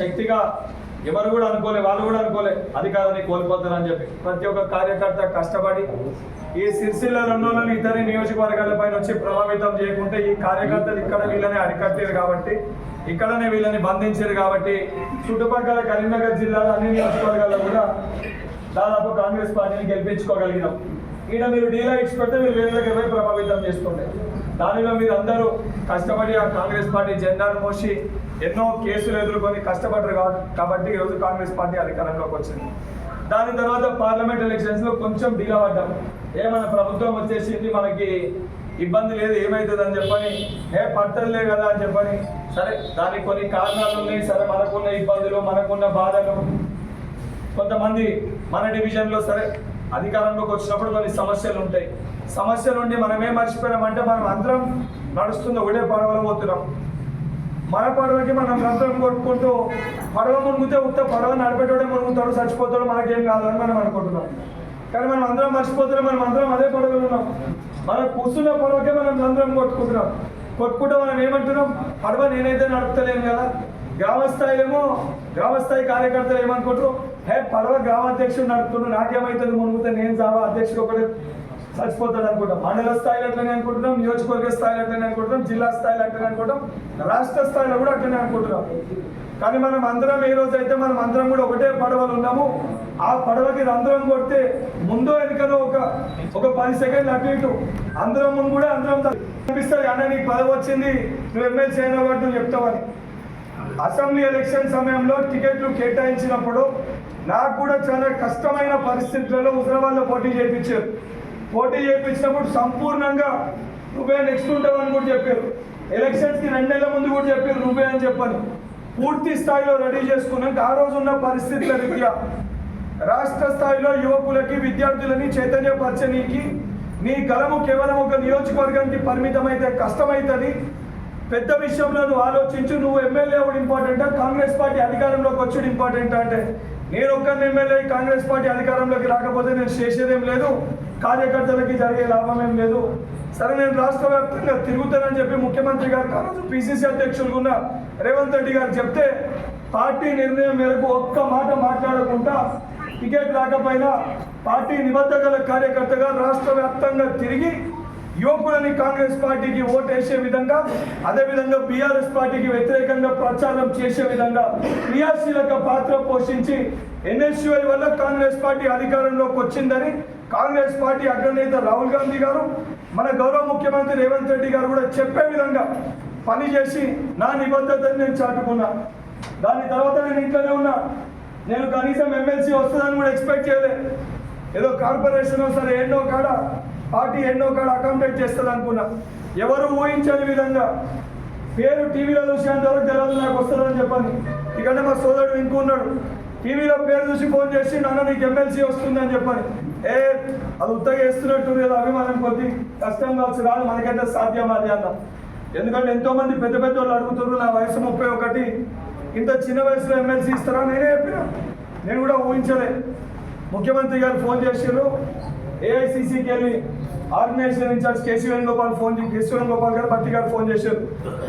శక్తిగా ఎవరు కూడా అనుకోలే వాళ్ళు కూడా అనుకోలే. అధికారాన్ని కోల్పోతారని చెప్పి ప్రతి ఒక్క కార్యకర్త కష్టపడి ఈ సిరిసిల్ల రెండోళ్ళని ఇతర నియోజకవర్గాల పైన వచ్చి ప్రభావితం చేయకుంటే ఈ కార్యకర్తలు ఇక్కడ వీళ్ళని అరికట్టారు కాబట్టి ఇక్కడనే వీళ్ళని బంధించారు కాబట్టి చుట్టుపక్కల కరీంనగర్ జిల్లాలో అన్ని నియోజకవర్గాల్లో కూడా దాదాపు కాంగ్రెస్ పార్టీని గెలిపించుకోగలిగినాం. ఈయన మీరు డీలా పెడితే మీరు వేరే దగ్గర పోయి ప్రభావితం చేస్తుండే? దానిలో మీరు అందరూ కష్టపడి ఆ కాంగ్రెస్ పార్టీ జెండాను మోసి ఎన్నో కేసులు ఎదుర్కొని కష్టపడ్డారు కాబట్టి ఈరోజు కాంగ్రెస్ పార్టీ అధికారంలోకి వచ్చింది. దాని తర్వాత పార్లమెంట్ ఎలక్షన్స్లో కొంచెం డీలా పడ్డాం. ఏమైనా ప్రభుత్వం వచ్చేసింది మనకి ఇబ్బంది లేదు ఏమవుతుంది అని చెప్పని ఏ పట్టలే కదా అని చెప్పని సరే దానికి కొన్ని కారణాలు ఉన్నాయి సరే మనకున్న ఇబ్బందులు మనకున్న బాధలు కొంతమంది మన డివిజన్లో సరే అధికారంలోకి వచ్చినప్పుడు కొన్ని సమస్యలు ఉంటాయి. సమస్యలు ఉండి మనం ఏం మర్చిపోయామంటే మనం అందరం నడుస్తుందో ఒకటే పడవలబోతున్నాం మన పడవకి మనం రంధ్రం కొట్టుకుంటూ పడవ మునుగుతే ఉత్త పడవ నడిపేటోడే మునుగుతాడు చచ్చిపోతాడు మనకేం కాదు అని మనం అనుకుంటున్నాం. కానీ మనం అందరం మర్చిపోతున్నాం మనం అందరం అదే పడవలో ఉన్నాం. మనం కూర్చున్న పడవకే మనం రంధ్రం కొట్టుకుంటున్నాం. కొట్టుకుంటే మనం ఏమంటున్నాం? పడవ నేనైతే నడుపుతలేను కదా. గ్రామస్థాయిలేమో గ్రామస్థాయి కార్యకర్తలు ఏమనుకుంటారు? హే పడవ గ్రామ అధ్యక్షుడు నడుపుతున్నాడు నాకేమైతుంది మునుగుతా నేను చావా అధ్యక్షుడు ఒకటి చచ్చిపోతాడు అనుకుంటాం. మండల స్థాయిలో అట్లనే అనుకుంటున్నాం నియోజకవర్గ స్థాయిలో అట్లనే అనుకుంటున్నాం జిల్లా స్థాయిలో అట్లనే అనుకుంటాం రాష్ట్ర స్థాయిలో కూడా అట్లనే అనుకుంటున్నాం. కానీ మనం అందరం ఏ రోజు అయితే మనం అందరం కూడా ఒకటే పడవలు ఉన్నాము. ఆ పడవకి రంధ్రం కొడితే ముందో వెనుకనో ఒక ఒక పది సెకండ్లు అటు ఇటు. అందరం ముందు కూడా అందరం కనిపిస్తుంది అన్న నీకు పదవి వచ్చింది నువ్వు ఎమ్మెల్సీ అయిన వాడు నువ్వు చెప్తావని. అసెంబ్లీ ఎలక్షన్ సమయంలో టికెట్లు కేటాయించినప్పుడు నాకు కూడా చాలా కష్టమైన పరిస్థితులలో హుజరాబాద్లో పోటీ చేయించారు. పోటీ చేయించినప్పుడు సంపూర్ణంగా నువ్వే నెక్స్ట్ ఉంటావని కూడా చెప్పారు. ఎలక్షన్స్కి రెండు నెలల ముందు కూడా చెప్పారు నువ్వే అని చెప్పాను. పూర్తి స్థాయిలో రెడీ చేసుకున్నాక ఆ రోజు ఉన్న పరిస్థితుల రీత్యా రాష్ట్ర స్థాయిలో యువకులకి విద్యార్థులని చైతన్యపరచనీకి నీ గలము కేవలం ఒక నియోజకవర్గానికి పరిమితమైతే కష్టమవుతుంది పెద్ద విషయంలో నువ్వు ఆలోచించు నువ్వు ఎమ్మెల్యే అవ్వడం ఇంపార్టెంటా కాంగ్రెస్ పార్టీ అధికారంలోకి వచ్చడం ఇంపార్టెంట్ అంటే. నేను ఒక్కరిని ఎమ్మెల్యే కాంగ్రెస్ పార్టీ అధికారంలోకి రాకపోతే నేను చేసేదేం లేదు. కార్యకర్తలకి జరిగే లాభం ఏం లేదు. సరే నేను రాష్ట్ర వ్యాప్తంగా తిరుగుతానని చెప్పి ముఖ్యమంత్రి గారు ఆ పిసిసి అధ్యక్షులుగా ఉన్న రేవంత్ రెడ్డి గారు చెప్తే పార్టీ నిర్ణయం మేరకు ఒక్క మాట మాట్లాడకుండా టికెట్ రాకపోయినా పార్టీ నిబద్ధగల కార్యకర్తగా రాష్ట్ర వ్యాప్తంగా తిరిగి యువకులని కాంగ్రెస్ పార్టీకి ఓటేసే విధంగా అదేవిధంగా బీఆర్ఎస్ పార్టీకి వ్యతిరేకంగా ప్రచారం చేసే విధంగా క్రియాశీలక పాత్ర పోషించి ఎన్ఎస్యుఐ వల్ల కాంగ్రెస్ పార్టీ అధికారంలోకి వచ్చిందని కాంగ్రెస్ పార్టీ అగ్రనేత రాహుల్ గాంధీ గారు మన గౌరవ ముఖ్యమంత్రి రేవంత్ రెడ్డి గారు కూడా చెప్పే విధంగా పనిచేసి నా నిబద్ధతని నేను చాటుకున్నా. దాని తర్వాత నేను ఇంట్లోనే ఉన్నా. నేను కనీసం ఎమ్మెల్సీ వస్తుందని కూడా ఎక్స్పెక్ట్ చేయలే. ఏదో కార్పొరేషన్ సరే ఎన్నో కాడ పార్టీ ఎన్నో కాడ అకామిడేట్ చేస్తుంది అనుకున్నా. ఎవరు ఊహించని విధంగా పేరు టీవీలో చూసేంత వరకు తెలియదు నాకు వస్తుందని చెప్పని. ఇక్కడ మా సోదరుడు ఇంకున్నాడు టీవీలో పేరు చూసి ఫోన్ చేసి నాన్న నీకు ఎమ్మెల్సీ వస్తుందని చెప్పని. ఏ అది ఉత్తగా వేస్తున్నట్టు ఏదో అభిమానం కొద్ది కష్టం కావచ్చు రాదు మనకైతే సాధ్యం అది అన్న. ఎందుకంటే ఎంతో మంది పెద్ద పెద్ద వాళ్ళు అడుగుతున్నారు నా వయసు ముప్పై ఒకటి ఇంత చిన్న వయసులో ఎమ్మెల్సీ ఇస్తారా? నేనే చెప్పిన. నేను కూడా ఊహించలే. ముఖ్యమంత్రి గారు ఫోన్ చేశారు ఏఐసిసికి వెళ్ళి organisation incharge K C Venugopal phone చేసి కేసీ వేణుగోపాల్ గారు భట్టి గారు ఫోన్ చేశారు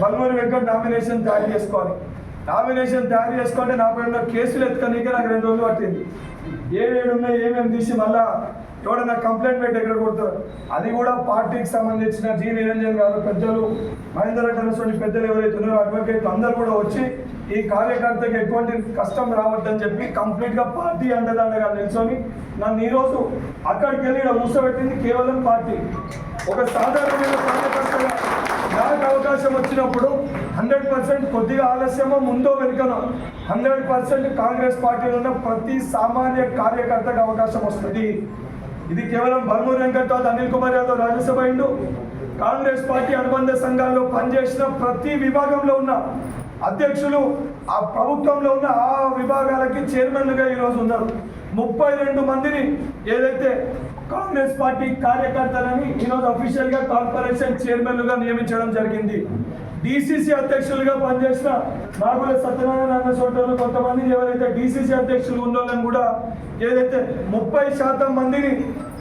బల్మూరి వెంకట్ నామినేషన్ తయారు చేసుకోవాలి. నామినేషన్ తయారు చేసుకుంటే నా పైన కేసులు ఎత్తుకనీకే నాకు రెండు రోజులు పట్టింది. ఏమేమి ఉన్నాయి ఏమేమి తీసి మళ్ళా ఎవడన్నా కంప్లైంట్ పెట్టి ఎక్కడ కొడతారు? అది కూడా పార్టీకి సంబంధించిన జి నిరంజన్ గారు పెద్దలు మహేందర్ రెడ్డి పెద్దలు ఎవరైతే ఉన్నారో అడ్వకేట్లు అందరూ కూడా వచ్చి ఈ కార్యకర్తకి ఎటువంటి కష్టం రావద్దని చెప్పి కంప్లీట్గా పార్టీ అండదండగా నిల్చొని నన్ను ఈరోజు అక్కడికి వెళ్ళి ఇక్కడ కూర్చోబెట్టింది కేవలం పార్టీ. ఒక సాధారణమైన కార్యకర్తగా నాకు అవకాశం వచ్చినప్పుడు హండ్రెడ్ పర్సెంట్ కొద్దిగా ఆలస్యమో ముందో వెనుకనో హండ్రెడ్ పర్సెంట్ కాంగ్రెస్ పార్టీలో ఉన్న ప్రతి సామాన్య కార్యకర్తకు అవకాశం వస్తుంది. ఇది కేవలం బల్మూరి వెంకట్ అనిల్ కుమార్ యాదవ్ రాజ్యసభ అయిండు కాంగ్రెస్ పార్టీ అనుబంధ సంఘాల్లో పనిచేసిన ప్రతి విభాగంలో ఉన్న అధ్యక్షులు ఆ ప్రభుత్వంలో ఉన్న ఆ విభాగాలకి చైర్మన్లుగా ఈరోజు ఉన్నారు. ముప్పై రెండు మందిని ఏదైతే కాంగ్రెస్ పార్టీ కార్యకర్తలని ఈరోజు అఫీషియల్గా కార్పొరేషన్ చైర్మన్లుగా నియమించడం జరిగింది. డిసిసి అధ్యక్షులుగా పనిచేసిన నాగుల సత్యనారాయణ అన్న చోటలు కొంతమంది ఎవరైతే డిసిసి అధ్యక్షులు ఉన్నోళ్ళని కూడా ఏదైతే ముప్పై శాతం మందిని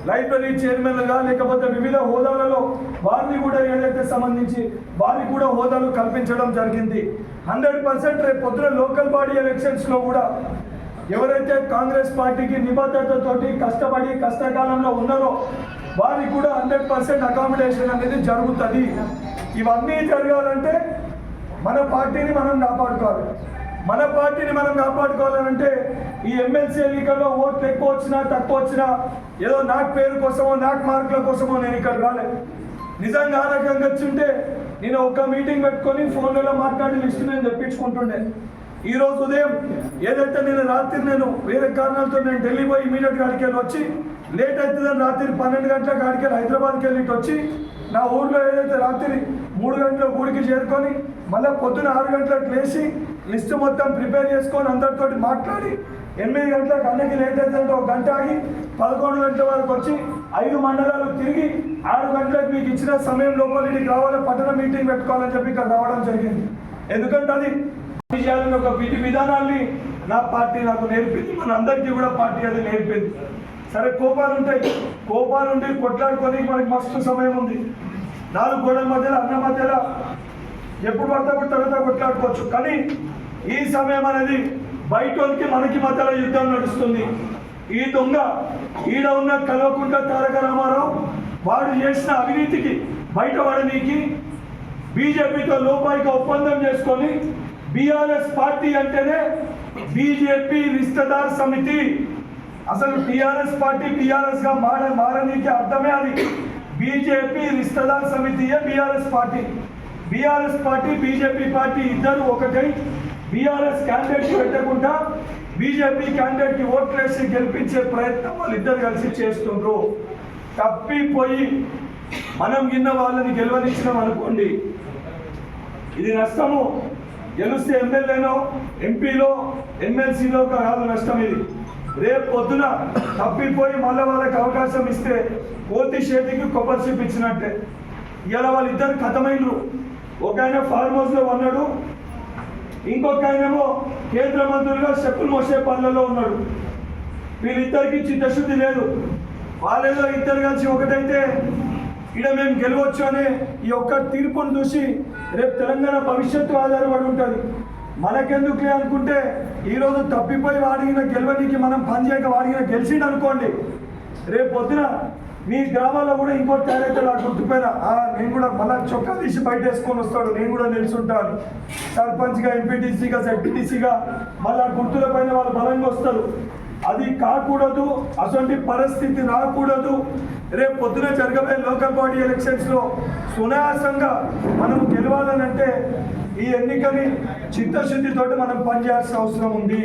లైబ్రరీ చైర్మన్లుగా లేకపోతే వివిధ హోదాలలో వారిని కూడా ఏదైతే సంబంధించి వారికి కూడా హోదాలు కల్పించడం జరిగింది. హండ్రెడ్ పర్సెంట్ రేపు పొద్దున లోకల్ బాడీ ఎలక్షన్స్లో కూడా ఎవరైతే కాంగ్రెస్ పార్టీకి నిబద్ధతతోటి కష్టపడి కష్టకాలంలో ఉన్నారో వారికి కూడా హండ్రెడ్ పర్సెంట్ అకామిడేషన్ అనేది జరుగుతుంది. ఇవన్నీ జరగాలంటే మన పార్టీని మనం కాపాడుకోవాలి. మన పార్టీని మనం కాపాడుకోవాలంటే ఈ ఎమ్మెల్సీ ఎన్నికల్లో ఓట్లు ఎక్కువ వచ్చినా తక్కువ వచ్చినా ఏదో నాకు పేరు కోసమో నాకు మార్కుల కోసమో నేను ఇక్కడ రాలేదు నిజంగా ఆ రకంగా వచ్చింటే నేను ఒక మీటింగ్ పెట్టుకొని ఫోన్లలో మాట్లాడి లిస్ట్ నేను తెప్పించుకుంటుండే. ఈ రోజు ఉదయం ఏదైతే నేను రాత్రి నేను వేరే కారణాలతో నేను ఢిల్లీ పోయి ఇమీడియట్ గాడికి వెళ్ళి వచ్చి లేట్ అవుతుందని రాత్రి పన్నెండు గంటల గాడికి వెళ్ళి హైదరాబాద్కి వెళ్ళి ఇటు వచ్చి నా ఊర్లో ఏదైతే రాత్రి మూడు గంటల ఊరికి చేరుకొని మళ్ళీ పొద్దున ఆరు గంటలకు లేచి లిస్ట్ మొత్తం ప్రిపేర్ చేసుకొని అందరితోటి మాట్లాడి ఎనిమిది గంటలకు అన్నకి లేట్ అయితే ఒక గంట ఆగి పదకొండు గంటల వరకు వచ్చి ఐదు మండలాలు తిరిగి ఆరు గంటలకు మీకు ఇచ్చిన సమయం లోపల ఇంటికి రావాలి పట్టణ మీటింగ్ పెట్టుకోవాలని చెప్పి ఇక్కడ రావడం జరిగింది. ఎందుకంటే అది చేయాలని ఒక విధి విధానాన్ని నా పార్టీ నాకు నేర్పింది మన అందరికీ కూడా పార్టీ అది నేర్పింది. సరే కోపాలు ఉంటాయి. కోపాలు ఉండి కొట్లాడుకొని మనకి మస్తు సమయం ఉంది. నాలుగు గోడల మధ్యలో అన్న మధ్యలో ఎప్పుడు పడితే అప్పుడు తర్వాత కొట్లాడుకోవచ్చు. కానీ ఈ సమయం అనేది బయటోనికి మనకి మధ్యలో యుద్ధం నడుస్తుంది. ఈ దొంగ ఈడ ఉన్న కలవకుండా తారక రామారావు వాడు చేసిన అవినీతికి బయటపడనీకి బీజేపీతో లోపాయిగా ఒప్పందం చేసుకొని బీఆర్ఎస్ పార్టీ అంటేనే బీజేపీ రిస్తదార్ సమితి అసలు టిఆర్ఎస్ పార్టీ టిఆర్ఎస్గా మార మారనీకి అర్థమే అది. బీజేపీ రిస్తదార్ సమితియే BRS party. BRS party BJP party ఇద్దరు ఒకటై బీఆర్ఎస్ క్యాండిడేట్ పెట్టకుండా బీజేపీ క్యాండిడేట్కి ఓట్లేసి గెలిపించే ప్రయత్నం వాళ్ళిద్దరు కలిసి చేస్తుండ్రు. తప్పిపోయి మనం గిన్న వాళ్ళని గెలవనిచ్చినాం అనుకోండి. ఇది నష్టము. గెలిస్తే ఎమ్మెల్యేనో ఎంపీలో ఎమ్మెల్సీలో కాదు నష్టం ఇది. రేపు పొద్దున తప్పిపోయి మళ్ళీ వాళ్ళకి అవకాశం ఇస్తే కోతి చేతికి కొబ్బరి చూపించినట్టే ఇచ్చినట్టే. ఇలా వాళ్ళిద్దరు కథమైనరు ఒక ఆయన ఫార్మ్ హౌస్లో ఉన్నాడు ఇంకొక ఆయనేమో కేంద్ర మంత్రులుగా చెప్పులు మోసే పనులలో ఉన్నాడు. వీళ్ళిద్దరికి చిత్తశుద్ధి లేదు. వాళ్ళేదో ఇద్దరు కలిసి ఒకటైతే ఇక్కడ మేము గెలవచ్చు అనే ఈ ఒక్క తీర్పును చూసి రేపు తెలంగాణ భవిష్యత్తు ఆధారపడి ఉంటుంది. మనకెందుకులే అనుకుంటే ఈరోజు తప్పిపోయి వాడిగిన గెలవడానికి మనం పనిచేయక వాడిగిన గెలిచిండు అనుకోండి. రేపు పొద్దున మీ గ్రామాల్లో కూడా ఇంకో తయారైతాడు ఆ గుర్తుపైన ఆ, నేను కూడా మళ్ళీ చొక్కా తీసి బయట వేసుకొని వస్తాడు. నేను కూడా నిలుచుంటాను. సర్పంచ్గా ఎంపీటీసీగా జడ్పీటీసీగా మళ్ళీ గుర్తుల పైన వాళ్ళు బలంగా వస్తారు. అది కాకూడదు. అటువంటి పరిస్థితి రాకూడదు. రేపు పొద్దున జరగబోయే లోకల్ బాడీ ఎలక్షన్స్లో సునాయాసంగా మనం గెలవాలనంటే ఈ ఎన్నికని చిత్తశుద్ధితో మనం పనిచేయాల్సిన అవసరం ఉంది.